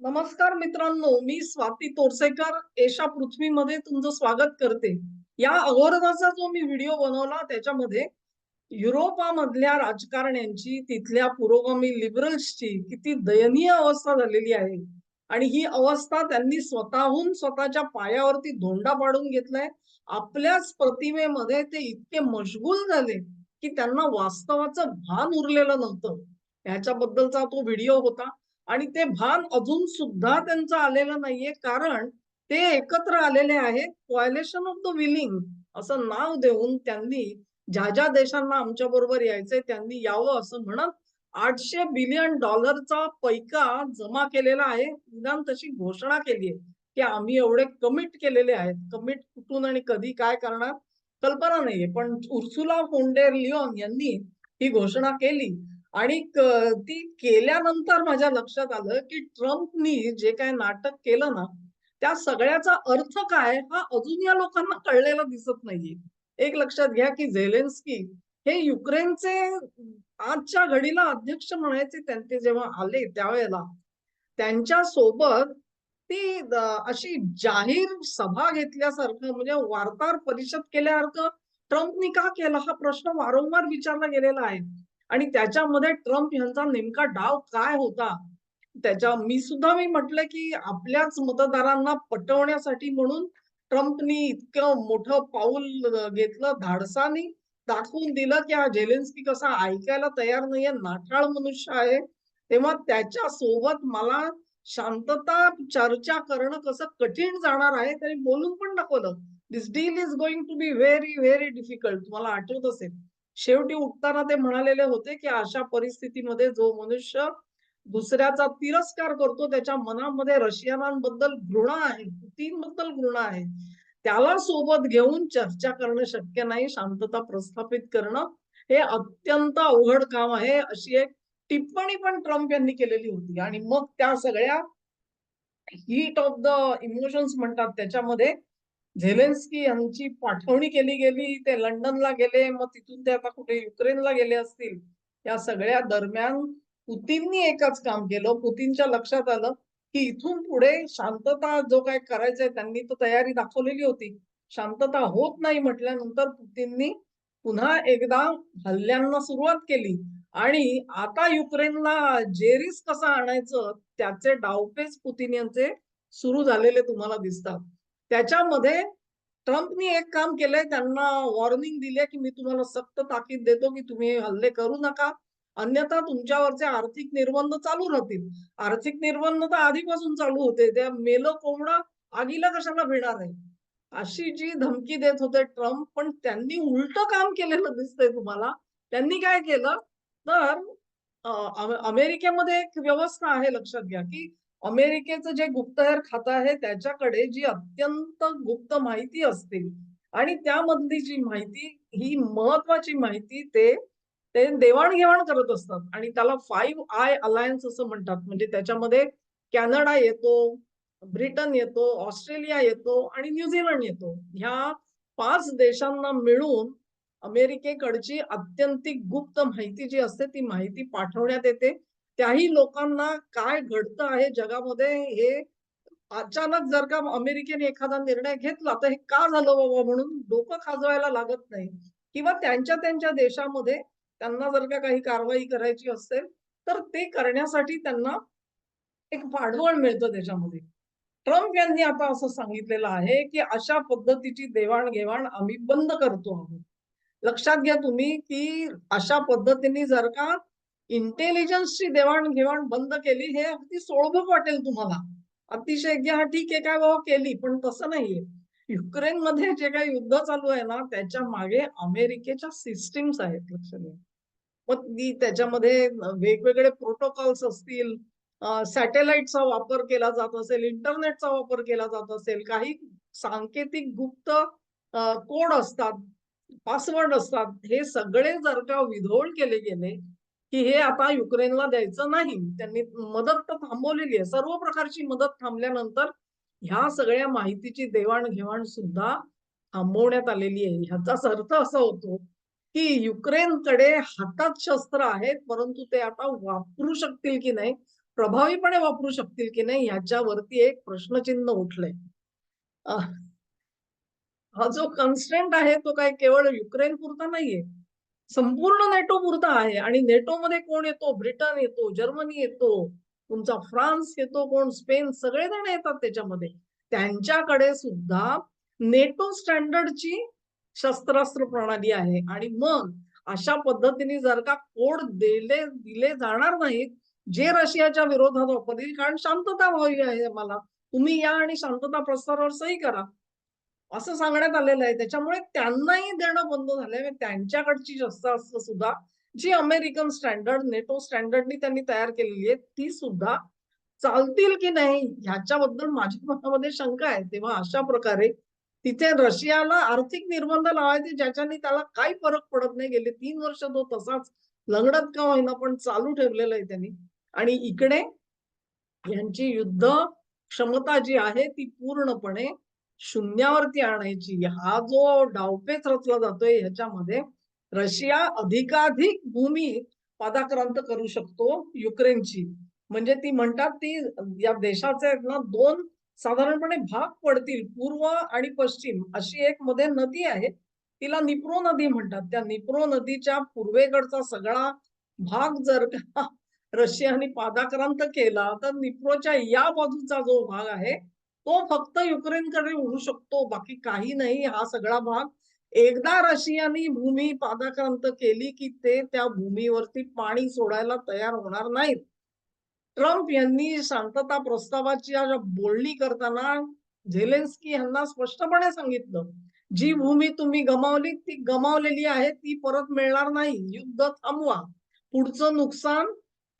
नमस्कार मित्रांनो मी स्वाती तोरसेकर. एशा पृथ्वीमध्ये तुमचं स्वागत करते. या अगोदरचा जो मी व्हिडिओ बनवला त्याच्यामध्ये युरोपामधल्या राजकारण्यांची तिथल्या पुरोगामी लिबरल्सची किती दयनीय अवस्था झालेली आहे. आणि ही अवस्था त्यांनी स्वतःहून स्वतःच्या पायावरती धोंडा पाडून घेतलाय. आपल्याच प्रतिमेमध्ये ते इतके मशगूल झाले की त्यांना वास्तवाचं भान उरलेलं नव्हतं. ह्याच्याबद्दलचा तो व्हिडिओ होता. आणि ते भान अजून सुद्धा त्यांचं आलेलं नाहीये. कारण ते एकत्र आलेले आहेत. कॉयलेशन ऑफ द विलिंग असं नाव देऊन त्यांनी ज्या ज्या देशांना आमच्या बरोबर यायचंय त्यांनी यावं असं म्हणत आठशे बिलियन डॉलरचा पैका जमा केलेला आहे. निदान तशी घोषणा केली आहे की आम्ही एवढे कमिट केलेले आहेत. कमिट कुठून आणि कधी काय करणार? कल्पना नाहीये. पण उर्सुला फोंडेर लिओन यांनी ही घोषणा केली. आणि ती केल्यानंतर माझ्या लक्षात आलं की ट्रम्पनी जे काय नाटक केलं ना त्या सगळ्याचा अर्थ काय हा अजून या लोकांना कळलेला दिसत नाहीये. एक लक्षात घ्या की झेलेन्स्की हे युक्रेनचे आजच्या घडीला अध्यक्ष म्हणायचे त्यांचे जेव्हा आले त्यावेळेला त्यांच्यासोबत ती अशी जाहीर सभा घेतल्यासारखं म्हणजे वार्ताहर परिषद केल्यासारखं ट्रम्पनी का केलं हा प्रश्न वारंवार विचारला गेलेला आहे. आणि त्याच्यामध्ये ट्रम्प यांचा नेमका डाव काय होता? त्याच्या मी सुद्धा मी म्हटलं की आपल्याच मतदारांना पटवण्यासाठी म्हणून ट्रम्पनी इतकं मोठं पाऊल घेतलं धाडसानी दाखवून दिलं की हा झेलेन्स्की कसा ऐकायला तयार नाहीये नाठाळ मनुष्य आहे. तेव्हा त्याच्या सोबत मला शांतता चर्चा करणं कसं कठीण जाणार आहे त्याने बोलून पण दाखवलं. This deal is going to be very very difficult तुम्हाला आठवत असेल. शेवटी उठताना ते म्हणालेले होते की अशा परिस्थितीमध्ये जो मनुष्य दुसऱ्याचा तिरस्कार करतो त्याच्या मनामध्ये रशियनांबद्दल घृणा आहे बद्दल घृणा आहे त्याला सोबत घेऊन चर्चा करणं शक्य नाही शांतता प्रस्थापित करणं हे अत्यंत अवघड काम आहे अशी एक टिप्पणी पण ट्रम्प यांनी केलेली होती. आणि मग त्या सगळ्या हीट ऑफ द इमोशन्स म्हणतात त्याच्यामध्ये झेलेन्स्की यांची पाठवणी केली गेली ते लंडनला गेले मग तिथून ते आता कुठे युक्रेनला गेले असतील या सगळ्या दरम्यान पुतीननी एकच काम केलं पुतीनच्या लक्षात आलं की इथून पुढे शांतता जो काय करायचंय त्यांनी तो तयारी दाखवलेली होती. शांतता होत नाही म्हटल्यानंतर पुतीननी पुन्हा एकदा हल्ल्यांना सुरुवात केली. आणि आता युक्रेनला जेरीस कसं आणायचं त्याचे डावपेच पुतीन यांचे सुरू झालेले तुम्हाला दिसतात. त्याच्यामध्ये ट्रम्पनी एक काम केलंय त्यांना वॉर्निंग दिली की मी तुम्हाला सक्त ताकीद देतो की तुम्ही हल्ले करू नका. अन्यथा तुमच्यावरचे आर्थिक निर्बंध चालू राहतील. आर्थिक निर्बंध तर आधीपासून चालू होते. त्या मेलं कोंबडा आगीला कशाला भिणार आहे? अशी जी धमकी देत होते ट्रम्प पण त्यांनी उलट काम केलेलं दिसतंय तुम्हाला. त्यांनी काय केलं? तर अमेरिकेमध्ये एक व्यवस्था आहे लक्षात घ्या की अमेरिकेचं जे गुप्तहेर खातं आहे त्याच्याकडे जी अत्यंत गुप्त माहिती असते आणि त्यामधली जी माहिती ही महत्वाची माहिती ते ते देवाणघेवाण करत असतात. आणि त्याला फाईव्ह आय अलायन्स असं म्हणतात. म्हणजे त्याच्यामध्ये कॅनडा येतो ब्रिटन येतो ऑस्ट्रेलिया येतो आणि न्यूझीलंड येतो. ह्या पाच देशांना मिळून अमेरिकेकडची अत्यंतिक गुप्त माहिती जी असते ती माहिती पाठवण्यात येते. त्याही लोकांना काय घडतं आहे जगामध्ये हे अचानक जर का अमेरिकेने एखादा निर्णय घेतला तर हे का झालं बाबा म्हणून डोकं खाजवायला लागत नाही. किंवा त्यांच्या त्यांच्या देशामध्ये त्यांना जर का काही कारवाई करायची असेल तर ते करण्यासाठी त्यांना एक पाठबळ मिळतं त्याच्यामध्ये. ट्रम्प यांनी आता असं सांगितलेलं आहे की अशा पद्धतीची देवाणघेवाण आम्ही बंद करतो आहोत. लक्षात घ्या तुम्ही की अशा पद्धतीने जर का इंटेलिजन्सची देवाणघेवाण बंद केली हे अगदी सोळभक वाटेल तुम्हाला. अतिशय हा ठीक आहे काय बाबा केली पण तसं नाहीये. युक्रेन मध्ये जे काही युद्ध चालू आहे ना त्याच्यामागे अमेरिकेच्या सिस्टीम्स आहेत लक्षात मग ती त्याच्यामध्ये वेगवेगळे प्रोटोकॉल्स असतील सॅटेलाइटचा वापर केला जात असेल इंटरनेटचा वापर केला जात असेल काही सांकेतिक गुप्त कोड असतात पासवर्ड असतात हे सगळे जर का विधोळ केले गेले की हे आता युक्रेनला द्यायचं नाही. त्यांनी मदत तर थांबवलेली आहे. सर्व प्रकारची मदत थांबल्यानंतर ह्या सगळ्या माहितीची देवाणघेवाण सुद्धा थांबवण्यात आलेली आहे. ह्याचाच अर्थ असा होतो की युक्रेनकडे हातात शस्त्र आहेत परंतु ते आता वापरू शकतील की नाही प्रभावीपणे वापरू शकतील की नाही ह्याच्यावरती एक प्रश्नचिन्ह उठलंय. हा जो कन्स्टेंट आहे तो काय केवळ युक्रेन पुरता नाहीये. संपूर्ण नेटो पुरता आहे. आणि नेटोमध्ये कोण येतो? ब्रिटन येतो जर्मनी येतो तुमचा फ्रान्स येतो कोण? स्पेन सगळेजण येतात त्याच्यामध्ये. त्यांच्याकडे सुद्धा नेटो स्टँडर्डची शस्त्रास्त्र प्रणाली आहे. आणि मग अशा पद्धतीने जर का कोड दिले दिले जाणार नाहीत जे रशियाच्या विरोधात वापरतील कारण शांतता हवी आहे मला. तुम्ही या आणि शांतता प्रस्तावावर सही करा. असं सांगण्यात आलेलं आहे. त्याच्यामुळे त्यांनाही देणं बंद झालंय त्यांच्याकडची शस्त्रास्त्र सुद्धा जी अमेरिकन स्टँडर्ड नेटो स्टँडर्डनी त्यांनी तयार केलेली आहे ती सुद्धा चालतील की नाही ह्याच्याबद्दल माझ्या मनामध्ये शंका आहे. तेव्हा अशा प्रकारे तिथे रशियाला आर्थिक निर्बंध लावायचे ज्याच्याने त्याला काही फरक पडत नाही. गेले तीन वर्ष तो तसाच लंगडत का होईना पण चालू ठेवलेलं आहे त्यांनी. आणि इकडे यांची युद्ध क्षमता जी आहे ती पूर्णपणे शून्यावरती आणायची. हा जो डावपेच रचला जातोय ह्याच्यामध्ये रशिया अधिकाधिक भूमी पादाक्रांत करू शकतो युक्रेनची. म्हणजे ती म्हणतात ती या देशाचे ना दोन साधारणपणे भाग पडतील पूर्व आणि पश्चिम. अशी एक मध्ये नदी आहे. तिला निप्रो नदी म्हणतात. त्या निप्रो नदीच्या पूर्वेकडचा सगळा भाग जर का रशियाने पादाक्रांत केला तर निप्रोच्या या बाजूचा जो भाग आहे तो फक्त युक्रेनकडे उडू शकतो बाकी काही नाही. हा सगळा भाग एकदा रशियाने भूमी पादाक्रांत केली की ते त्या भूमीवरती पाणी सोडायला तयार होणार नाहीत. ट्रम्प यांनी शांतता प्रस्तावाची बोलणी करताना झेलेन्स्की यांना स्पष्टपणे सांगितलं जी भूमी तुम्ही गमावली ती गमावलेली आहे ती परत मिळणार नाही. युद्ध थांबवा. पुढचं नुकसान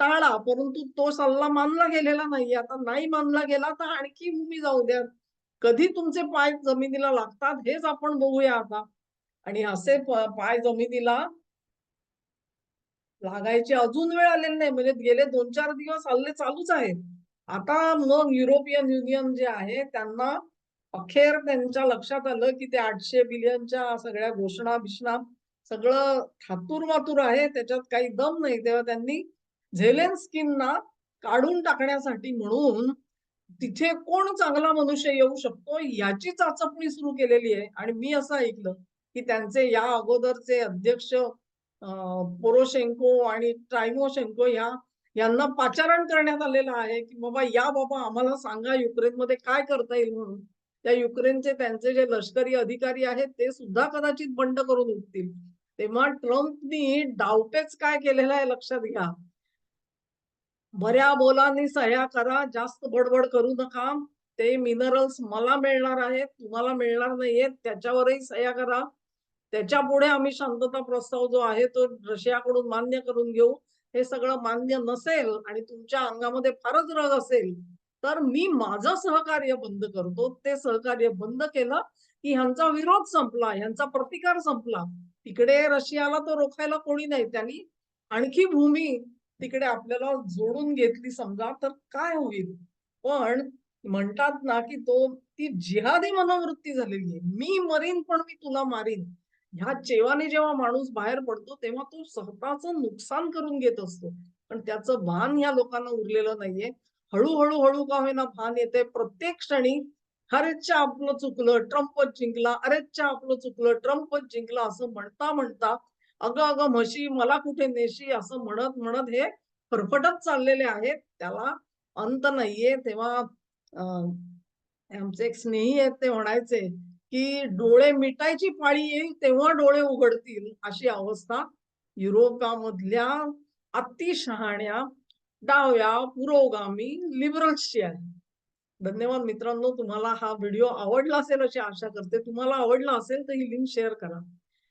टाळा परंतु तो सल्ला मानला गेलेला नाही आता नाही मानला गेला तर आणखी भूमी जाऊ द्या. कधी तुमचे पाय जमिनीला लागतात हेच आपण बघूया आता. आणि असे पाय जमिनीला लागायची अजून वेळ आलेली नाही. म्हणजे गेले दोन चार दिवस हल्ले चालूच आहेत. आता मग युरोपियन युनियन जे आहे त्यांना अखेर त्यांच्या लक्षात आलं की ते आठशे बिलियनच्या सगळ्या घोषणा बिषणा सगळं थातूर मातूर आहे. त्याच्यात काही दम नाही. तेव्हा त्यांनी झेलेन्स्कींना काढून टाकण्यासाठी म्हणून तिथे कोण चांगला मनुष्य येऊ शकतो याची चाचपणी सुरू केलेली आहे. आणि मी असं ऐकलं की त्यांचे या अगोदरचे अध्यक्ष पोरोशेंको आणि ट्रायमोशेंको या यांना पाचारण करण्यात आलेलं आहे की बाबा या बाबा आम्हाला सांगा युक्रेनमध्ये काय करता येईल म्हणून. त्या युक्रेनचे त्यांचे जे लष्करी अधिकारी आहेत ते सुद्धा कदाचित बंड करून उठतील. तेव्हा ट्रम्पनी डावपेच काय केलेला आहे लक्षात घ्या. बऱ्या बोलांनी सह्या करा जास्त बडबड करू नका. ते मिनरल्स मला मिळणार आहेत तुम्हाला मिळणार नाहीयेत त्याच्यावरही सह्या करा. त्याच्या पुढे आम्ही शांतता प्रस्ताव जो आहे तो रशियाकडून मान्य करून घेऊ. हे सगळं मान्य नसेल आणि तुमच्या अंगामध्ये फारच रग असेल तर मी माझं सहकार्य बंद करतो. ते सहकार्य बंद केलं की ह्यांचा विरोध संपला ह्यांचा प्रतिकार संपला. तिकडे रशियाला तो रोखायला कोणी नाही त्यांनी. आणखी भूमी तिकडे आपल्याला जोडून घेतली समजा तर काय होईल? पण म्हणतात ना की तो ती जिहादी मनोवृत्ती झालेली आहे. मी मरीन पण मी तुला मारीन. ह्या चेवाने जेव्हा माणूस बाहेर पडतो तेव्हा तो स्वतःच नुकसान करून घेत असतो. पण त्याचं भान ह्या लोकांना उरलेलं नाहीये. हळूहळू हळू का होईना भान येते. प्रत्येक क्षणी अरेच्या आपलं चुकलं. ट्रम्पच जिंकला. अरेच्या आपलं चुकलं. ट्रम्पच जिंकला. असं म्हणता म्हणता अगं अगं म्हशी मला कुठे नेशी असं म्हणत म्हणत हे फरफटत चाललेले आहेत. त्याला अंत नाहीये. तेव्हा आमचे एक स्नेही आहेत ते म्हणायचे की डोळे मिटायची पाळी येईल तेव्हा डोळे उघडतील. अशी अवस्था युरोपामधल्या अतिशहाण्या डाव्या पुरोगामी लिबरल्सची आहे. धन्यवाद मित्रांनो तुम्हाला हा व्हिडिओ आवडला असेल अशी आशा करते. तुम्हाला आवडला असेल तर ही लिंक शेअर करा.